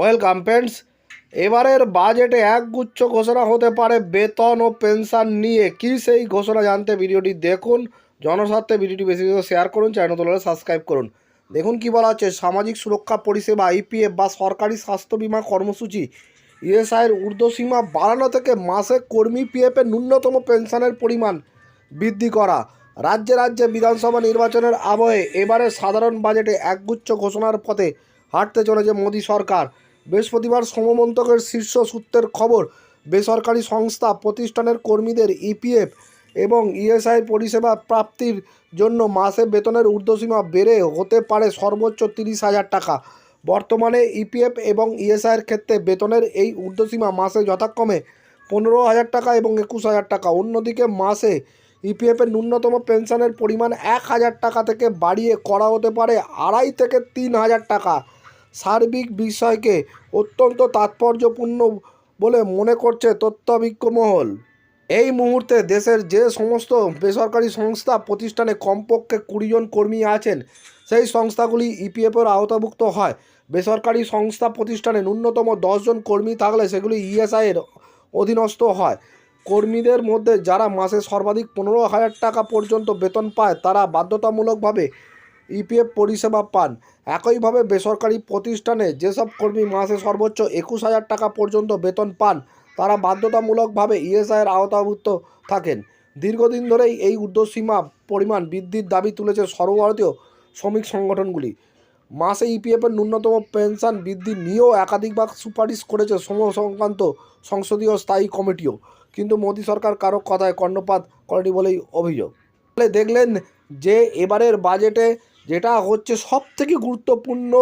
Welcome friends, এবারের বাজেটে একগুচ্ছ ঘোষণা হতে পারে বেতন ও পেনশন নিয়ে। কি সেই ঘোষণা জানতে ভিডিওটি দেখুন, জনস্বার্থে ভিডিওটি বেশি শেয়ার করুন, চ্যানেল তোলারে সাবস্ক্রাইব করুন। দেখুন কি বলা হচ্ছে সামাজিক সুরক্ষা পরিষেবা আইপিএফ বা সরকারি স্বাস্থ্য বিমা কর্মসূচি। ইএসআইয়ের ঊর্ধ্বসীমা বাড়ানো থেকে মাসে কর্মী পিএফের ন্যূনতম পেনশনের পরিমাণ বৃদ্ধি করা। রাজ্যে রাজ্যে বিধানসভা নির্বাচনের আবহে এবারে সাধারণ বাজেটে একগুচ্ছ ঘোষণার পথে হাঁটতে চলেছে মোদী সরকার। বৃহস্পতিবার শ্রমমন্ত্রকের শীর্ষ সূত্রের খবর, বেসরকারি সংস্থা প্রতিষ্ঠানের কর্মীদের ইপিএফ এবং ইএসআই পরিষেবা প্রাপ্তির জন্য মাসে বেতনের ঊর্ধ্বসীমা বেড়ে হতে পারে সর্বোচ্চ তিরিশ হাজার টাকা। বর্তমানে ইপিএফ এবং ইএসআইয়ের ক্ষেত্রে বেতনের এই ঊর্ধ্বসীমা মাসে যথাক্রমে পনেরো হাজার টাকা এবং একুশ হাজার টাকা। অন্যদিকে মাসে ইপিএফের ন্যূনতম পেনশনের পরিমাণ এক হাজার টাকা থেকে বাড়িয়ে করা হতে পারে আড়াই থেকে তিন হাজার টাকা। সার্বিক বিষয়কে অত্যন্ত তাৎপর্যপূর্ণ বলে মনে করছে তথ্যভিজ্ঞ মহল। এই মুহূর্তে দেশের যে সমস্ত বেসরকারি সংস্থা প্রতিষ্ঠানে কমপক্ষে কুড়ি জন কর্মী আছেন, সেই সংস্থাগুলি ইপিএফের আওতাভুক্ত হয়। বেসরকারি সংস্থা প্রতিষ্ঠানে ন্যূনতম দশজন কর্মী থাকলে সেগুলি ইএসআইয়ের অধীনস্থ হয়। কর্মীদের মধ্যে যারা মাসে সর্বাধিক পনেরো হাজার টাকা পর্যন্ত বেতন পায়, তারা বাধ্যতামূলকভাবে ইপিএফ পরিষেবা পান। একইভাবে বেসরকারি প্রতিষ্ঠানে যেসব কর্মী মাসে সর্বোচ্চ একুশ হাজার টাকা পর্যন্ত বেতন পান, তারা বাধ্যতামূলকভাবে ইএসআইয়ের আওতাভুক্ত থাকেন। দীর্ঘদিন ধরেই এই ঊর্ধ্বসীমা পরিমাণ বৃদ্ধির দাবি তুলেছে সর্বভারতীয় শ্রমিক সংগঠনগুলি। মাসে ইপিএফের ন্যূনতম পেনশন বৃদ্ধি নিয়েও একাধিকবার সুপারিশ করেছে শ্রম সংক্রান্ত সংসদীয় স্থায়ী কমিটিও। কিন্তু মোদী সরকার কারও কথায় কর্ণপাত করেনি বলেই অভিযোগ। ফলে দেখলেন যে এবারের বাজেটে যেটা হচ্ছে সব থেকে গুরুত্বপূর্ণ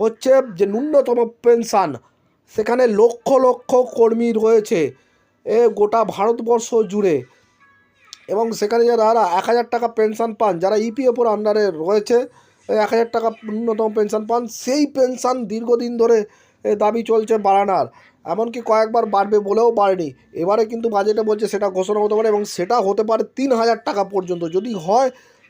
হচ্ছে যে ন্যূনতম পেনশন। সেখানে লক্ষ লক্ষ কর্মী রয়েছে এ গোটা ভারতবর্ষ জুড়ে। এবং সেখানে যারা এক হাজার টাকা পেনশন পান, যারা ইপিএফওর আন্ডারে রয়েছে এক হাজার টাকা ন্যূনতম পেনশন পান, সেই পেনশন দীর্ঘদিন ধরে দাবি চলছে বাড়ানোর। এমনকি কয়েকবার বাড়বে বলেও বাড়েনি। এবারে কিন্তু বাজেটে বলছে সেটা ঘোষণা হতে পারে এবং সেটা হতে পারে তিন হাজার টাকা পর্যন্ত। যদি হয়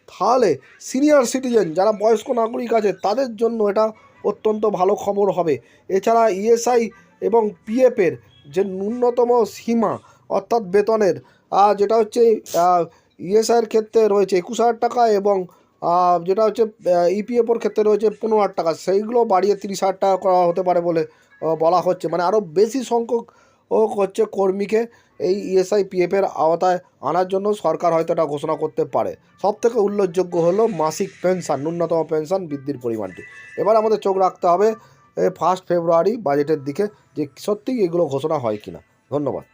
তাহলে সিনিয়র সিটিজেন যারা বয়স্ক নাগরিক আছে, তাদের জন্য এটা অত্যন্ত ভালো খবর হবে। এছাড়া ইএসআই এবং পিএফের যে ন্যূনতম সীমা, অর্থাৎ বেতনের যেটা হচ্ছে ইএসআইয়ের ক্ষেত্রে রয়েছে একুশ হাজার টাকা এবং যেটা হচ্ছে ইপিএফওর ক্ষেত্রে রয়েছে পনেরো হাজার টাকা। সেইগুলো বাড়িয়ে তিরিশ হাজার টাকা করা হতে পারে বলে বলা হচ্ছে। মানে আরও বেশি সংখ্যক ও হচ্ছে কর্মীকে এই ইএসআই পিএফের আওতায় আনার জন্য সরকার হয়তো এটা ঘোষণা করতে পারে। সব থেকে উল্লেখযোগ্য হলো মাসিক পেনশন, ন্যূনতম পেনশন বৃদ্ধির পরিমাণটি। এবার আমাদের চোখ রাখতে হবে ফার্স্ট ফেব্রুয়ারি বাজেটের দিকে যে সত্যিই এগুলো ঘোষণা হয় কিনা। ধন্যবাদ।